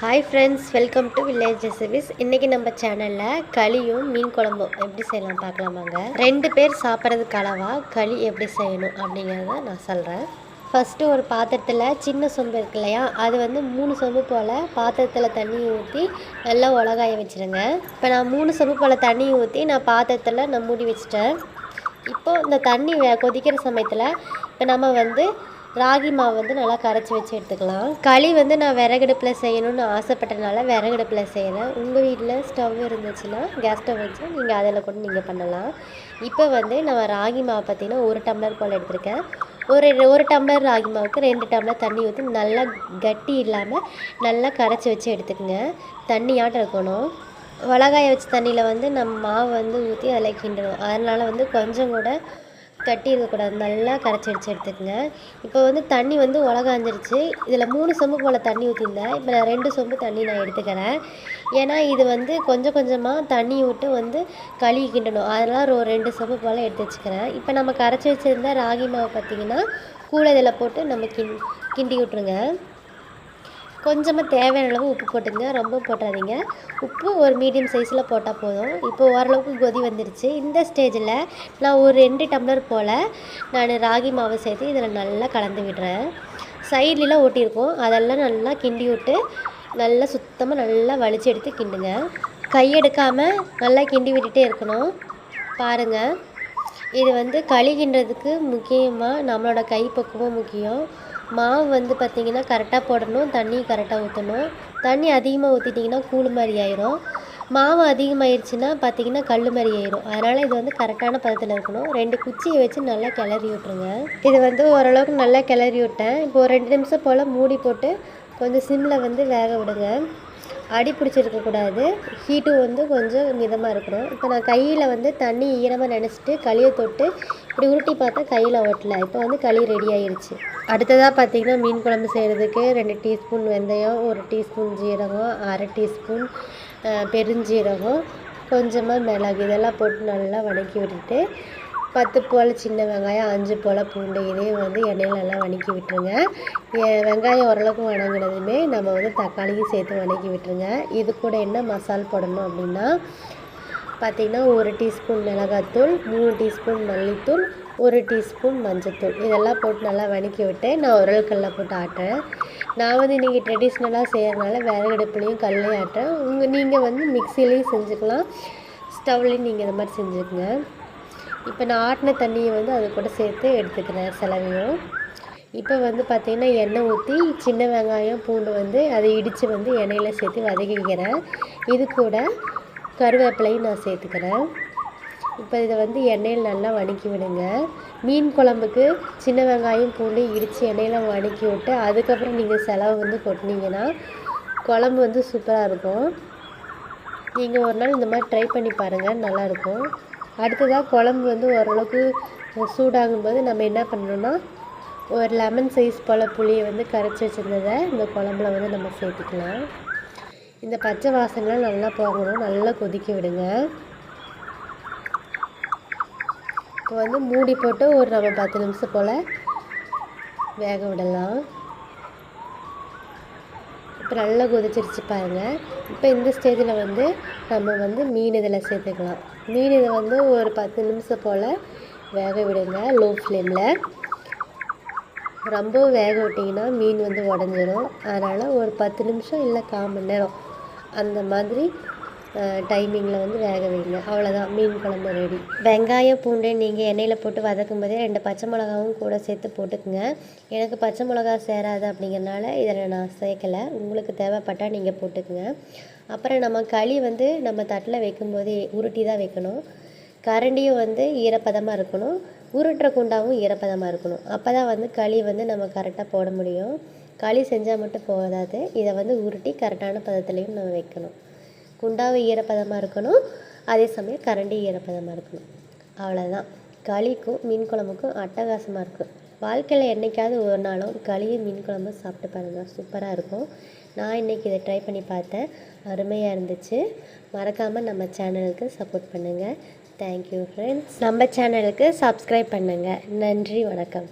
Hi friends welcome to village recipes இன்றைக்கி நம்ம சேனலில் களியும் மீன் குழம்பும் எப்படி செய்யலாம் பார்க்கலாமாங்க ரெண்டு பேர் சாப்பிட்றதுக்கு அளவாக களி எப்படி செய்யணும் அப்படிங்கிறத நான் சொல்கிறேன் ஃபஸ்ட்டு ஒரு பாத்திரத்தில் சின்ன சொம்பு இருக்கு இல்லையா? அது வந்து மூணு சொம்பு போல் பாத்திரத்தில் தண்ணி ஊற்றி நல்லா உலகாய வச்சுருங்க. இப்போ நான் மூணு சொம்பு போல் தண்ணி ஊற்றி நான் பாத்திரத்தில் நான் மூடி வச்சுட்டேன். இப்போது இந்த தண்ணி கொதிக்கிற சமயத்தில் இப்போ நம்ம வந்து ராகி மாவு வந்து நல்லா கரைச்சி வச்சு எடுத்துக்கலாம். களி வந்து நான் விறகடுப்பில் செய்யணும்னு ஆசைப்பட்டனால விறகடுப்பில் செய்கிறேன் உங்கள் வீட்டில் ஸ்டவ் இருந்துச்சுன்னா கேஸ் ஸ்டவ் வச்சு நீங்கள் அதில் கூட நீங்கள் பண்ணலாம். இப்போ வந்து நம்ம ராகி மாவு பார்த்திங்கன்னா ஒரு டம்ளர் போல் எடுத்திருக்கேன். ஒரு ஒரு டம்ளர் ராகி மாவுக்கு ரெண்டு டம்ளர் தண்ணி ஊற்றி நல்லா கட்டி இல்லாமல் நல்லா கரைச்சி வச்சு எடுத்துக்கோங்க. தண்ணியாட்டம் இருக்கணும்? வளகாய வச்ச தண்ணியில் வந்து நம்ம மாவு வந்து ஊற்றி அதில் கிண்டணும். அதனால் வந்து கொஞ்சம் கூட கட்டி இருக்கக்கூடாது நல்லா கரைச்சி அடிச்சு எடுத்துக்கங்க. இப்போ வந்து தண்ணி வந்து உலகாஞ்சிருச்சு. இதில் மூணு சொம்பு போல் தண்ணி ஊற்றிருந்தேன் இப்போ நான் ரெண்டு சொம்பு தண்ணி நான் எடுத்துக்கிறேன். ஏன்னா இது வந்து கொஞ்சம் கொஞ்சமாக தண்ணி விட்டு வந்து கழுவி கிண்டணும் அதனால் ஒரு ரெண்டு சொம்பு போல் எடுத்து வச்சுக்கிறேன். இப்போ நம்ம கரைச்சி வச்சுருந்த ராகி மாவு பார்த்திங்கன்னா கூழ இதில் போட்டு நம்ம கிண் கிண்டி விட்ருங்க கொஞ்சமாக தேவையான அளவு உப்பு போட்டுங்க. ரொம்ப போட்டாதீங்க. உப்பு ஒரு மீடியம் சைஸில் போட்டால் போதும். இப்போ ஓரளவுக்கு கொதி வந்துருச்சு. இந்த ஸ்டேஜில் நான் ஒரு ரெண்டு டம்ளர் போல் நான் ராகி மாவு சேர்த்து இதில் நல்லா கலந்து விடுறேன். சைட்லலாம் ஒட்டியிருக்கும் அதெல்லாம் நல்லா கிண்டி விட்டு நல்லா சுத்தமாக நல்லா வலிச்சு எடுத்து கிண்டுங்க. கையெடுக்காமல் நல்லா கிண்டி விட்டுட்டே இருக்கணும். பாருங்கள் இது வந்து களி கிண்டுறதுக்கு முக்கியமாக நம்மளோட கை பக்குவம் முக்கியம். மாவு வந்து பார்த்திங்கன்னா கரெக்டாக போடணும் தண்ணி கரெக்டாக ஊற்றணும். தண்ணி அதிகமாக ஊற்றிட்டிங்கன்னா கூழ் மாதிரி ஆயிரும். மாவு அதிகமாகிடுச்சின்னா பார்த்தீங்கன்னா கல் மாதிரி ஆயிரும். அதனால் இது வந்து கரெக்டான பதத்தில் இருக்கணும். ரெண்டு குச்சியை வச்சு நல்லா கிளறி விட்ருங்க இது வந்து ஓரளவுக்கு நல்லா கிளறி விட்டேன். இப்போ ஒரு ரெண்டு நிமிஷம் போல் மூடி போட்டு கொஞ்சம் சிம்மில் வந்து வேக விடுங்க. அடி பிடிச்சிருக்கக்கூடாது ஹீட்டும் வந்து கொஞ்சம் மிதமாக இருக்கணும். இப்போ நான் கையில் வந்து தண்ணி ஈரமாக நினச்சிட்டு களியை தொட்டு இப்படி உருட்டி பார்த்தா கையில் ஒட்டல. இப்போ வந்து களி ரெடி ஆயிடுச்சு அடுத்ததாக பார்த்தீங்கன்னா மீன் குழம்பு செய்கிறதுக்கு ரெண்டு டீஸ்பூன் வெந்தயம் ஒரு டீஸ்பூன் ஜீரகம் அரை டீஸ்பூன் பெருஞ்சீரகம் கொஞ்சமாக மிளகு இதெல்லாம் போட்டு நல்லா வதக்கி விட்டுட்டு பத்து போல் சின்ன வெங்காயம் அஞ்சு போல் பூண்டு இதையும் வந்து எண்ணெயில் நல்லா வதக்கி விட்டுருங்க. வெங்காயம் ஓரளவுக்கு வணங்கினதுமே நம்ம வந்து தக்காளியும் சேர்த்து வணக்கி விட்டுருங்க. இது கூட என்ன மசால் போடணும் அப்படின்னா பார்த்திங்கன்னா ஒரு டீஸ்பூன் மிளகாத்தூள் மூணு டீஸ்பூன் மல்லித்தூள் ஒரு டீஸ்பூன் மஞ்சத்தூள். இதெல்லாம் போட்டு நல்லா வதக்கி விட்டு நான் உரல் போட்டு ஆட்டுறேன். நான் வந்து இன்றைக்கி ட்ரெடிஷ்னலாக செய்கிறனால விறகடுப்புலையும் கல்லையும் ஆட்டுறேன். உங்கள் நீங்கள் வந்து மிக்சிலையும் செஞ்சுக்கலாம். ஸ்டவ்லேயும் நீங்கள் இந்த மாதிரி செஞ்சுக்கங்க. இப்போ நான் ஆட்டின தண்ணியை வந்து அது கூட சேர்த்து எடுத்துக்கிறேன் செலவையும். இப்போ வந்து பார்த்திங்கன்னா எண்ணெய் ஊற்றி சின்ன வெங்காயம் பூண்டு வந்து அதை இடித்து வந்து எண்ணெயில் சேர்த்து வதக்கிக்கிறேன் இது கூட கருவேப்பிலையும் நான் சேர்த்துக்கிறேன். இப்போ இதை வந்து எண்ணெயில் நல்லா வதக்கி விடுங்க. மீன் குழம்புக்கு சின்ன வெங்காயம் பூண்டு இடித்து எண்ணெயில் வதக்கி விட்டு அதுக்கப்புறம் நீங்கள் செலவு வந்து கொட்டினீங்கன்னா குழம்பு வந்து சூப்பராக இருக்கும். நீங்கள் ஒரு நாள் இந்த மாதிரி ட்ரை பண்ணி பாருங்கள் நல்லாயிருக்கும் அடுத்ததாக குழம்பு வந்து ஓரளவுக்கு சூடாகும்போது நம்ம என்ன பண்ணணும்னா ஒரு லெமன் சைஸ் போல் புளியை வந்து கரைச்சி வச்சுருந்ததை இந்த குழம்புல வந்து நம்ம சேர்த்துக்கலாம். இந்த பச்சை வாசனைலாம் நல்லா போகணும். நல்லா கொதிக்க விடுங்க. இப்போ வந்து மூடி போட்டு ஒரு நம்ம பத்து நிமிஷம் போல் வேக விடலாம். இப்போ நல்லா கொதிச்சிருச்சு பாருங்கள் இப்போ இந்த ஸ்டேஜில் வந்து நம்ம வந்து மீன் இதில் சேர்த்துக்கலாம். மீன் இதை வந்து ஒரு பத்து நிமிஷம் போல் வேக விடுங்க லோ. ஃப்ளேமில் ரொம்ப வேக விட்டிங்கன்னா மீன் வந்து உடஞ்சிரும். அதனால் ஒரு பத்து நிமிஷம் இல்லை கால் மணி நேரம். அந்த மாதிரி டைமிங்கில் வந்து வேக வைங்க. அவ்வளோதான் மீன் குழம்பு ரெடி வெங்காயம் பூண்டு நீங்கள் எண்ணெயில் போட்டு வதக்கும் போதே ரெண்டு பச்சை மிளகாவும் கூட சேர்த்து போட்டுக்குங்க. எனக்கு பச்சை மிளகா சேராது அப்படிங்கிறனால இதில் நான் சேர்க்கலை. உங்களுக்கு தேவைப்பட்டால் நீங்கள் போட்டுக்குங்க. அப்புறம் நம்ம களி வந்து நம்ம தட்டில் வைக்கும்போதே உருட்டி தான் வைக்கணும். கரண்டியும் வந்து ஈரப்பதமாக இருக்கணும். உருட்டுற குண்டாவும் ஈரப்பதமாக இருக்கணும். அப்போ தான் வந்து களி வந்து நம்ம கரெக்டாக போட முடியும். களி செஞ்சால் மட்டும் போதாது. இதை வந்து உருட்டி கரெக்டான பதத்துலேயும் நம்ம வைக்கணும். குண்டாவை ஈரப்பதமாக இருக்கணும் அதே சமயம் கரண்டி ஈரப்பதமாக இருக்கணும். அவ்வளோதான் களிக்கும் மீன் குழம்புக்கும் அட்டகாசமாக இருக்கும் வாழ்க்கையில் என்றைக்காவது ஒரு நாளும் களியும் மீன் குழம்பும் சாப்பிட்டு பாருங்கள் சூப்பராக இருக்கும். நான் இன்றைக்கி இதை ட்ரை பண்ணி பார்த்தேன். அருமையாக இருந்துச்சு. மறக்காமல் நம்ம சேனலுக்கு சப்போர்ட் பண்ணுங்கள் தேங்க்யூ ஃப்ரெண்ட்ஸ் நம்ம சேனலுக்கு சப்ஸ்கிரைப் பண்ணுங்கள் நன்றி வணக்கம்.